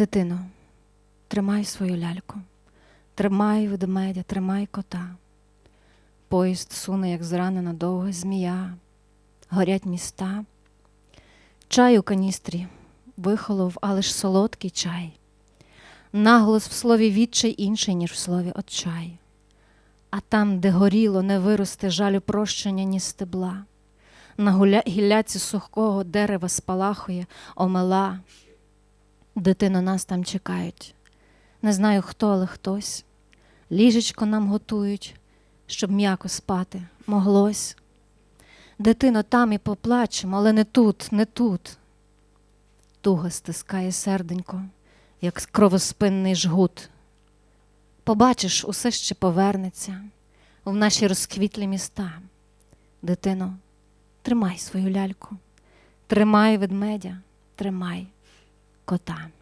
Дитино, тримай свою ляльку, тримай ведмедя, тримай кота. Поїзд суне, як зранена довга змія, горять міста. Чай у каністрі вихолов, але ж солодкий чай. Наголос в слові відчай інший, ніж в слові отчай. А там, де горіло, не виросте жалю прощення, ні стебла. На гілляці сухого дерева спалахує омела. Дитино, нас там чекають. Не знаю хто, але хтось. Ліжечко нам готують, щоб м'яко спати моглось. Дитино, там і поплачемо, але не тут, не тут. Туга стискає серденько, як кровоспинний жгут. Побачиш, усе ще повернеться в наші розквітлі міста. Дитино, тримай свою ляльку, тримай ведмедя, тримай кота.